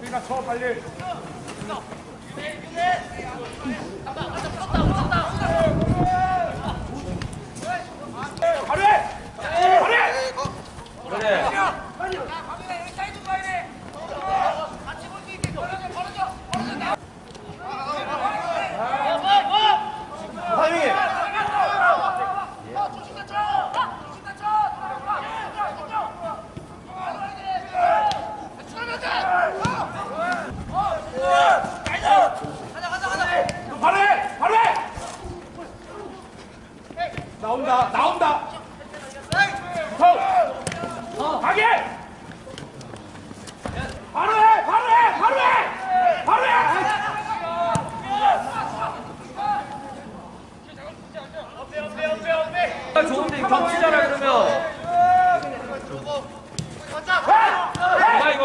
우리가 쳐 빨리. 바로 해! 바로 해! 그래. 타이밍. 너 바로 해! 바로 해! 나온다, 나온다! 서! 가게! 바로 해! 바로 해! 바로 해! 바로 해! 좋은데 겹치잖아 그러면. 뭐야 이거.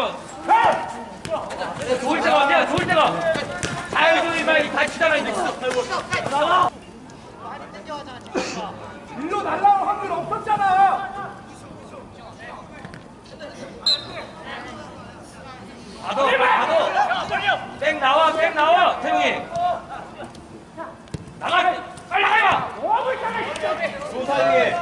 야, 좋을 때가 언제야 좋을 때가. 잘 조이면 이 다치잖아 이제. 일로 날라올 확률 없었잖아! 받아 받아. 백 나와 백 나와 태웅이. 나가 빨리 나가. 타이밍에.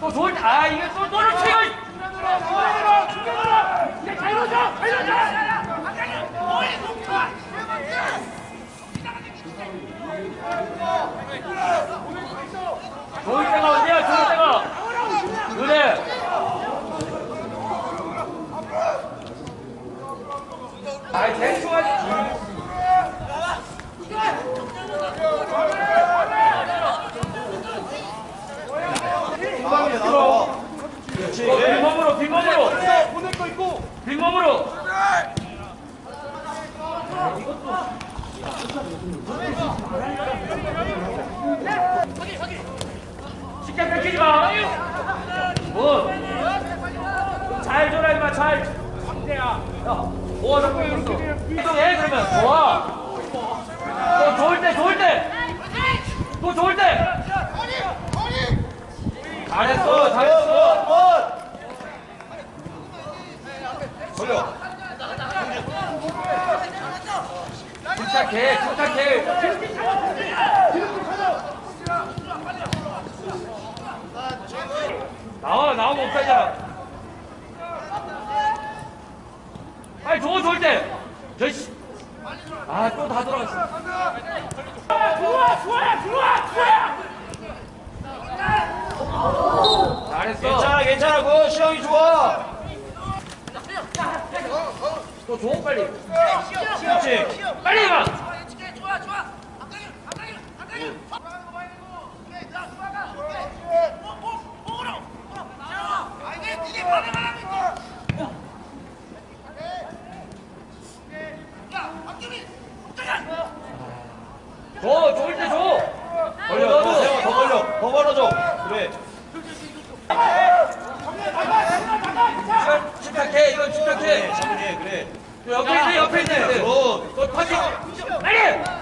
또때아 이게 또 또를 치고. 중간으로! 중간으로! 이제 잘 넣어줘! 잘! 좋을 때가 언제야 좋을 때가. 그래. 아이 대충 하지. 중앙에 나와. 그렇지. 어, 빈몸으로 빈몸으로 보낼 거 있고! 빈 몸으로. 쉽게 뺏기지 마. 뭐? 잘 줘라 임마 잘. 상대야! 뭐 자꾸 이렇게 이동해 그러면 좋아. 또 좋을 때 좋을 때. 또 좋을 때. 잘했어. 침착해 침착해. 나와 나오면. 빨리 줘 좋을 때. 저 씨. 아 또 다 돌아갔어. 좋아! 좋아! 좋아! 좋아! 잘했어. 괜찮아, 괜찮아. 그 시영이 좋아. 또줘 빨리. 그렇지. 빨리 가. 줘 좋을 때 줘. 걸려. 더 세워, 더 걸어줘. 그래. 침착해 이건 침착해. 그래. 그래. 또 옆에 있네 옆에 있네. 굿. 또 터지. 빨리.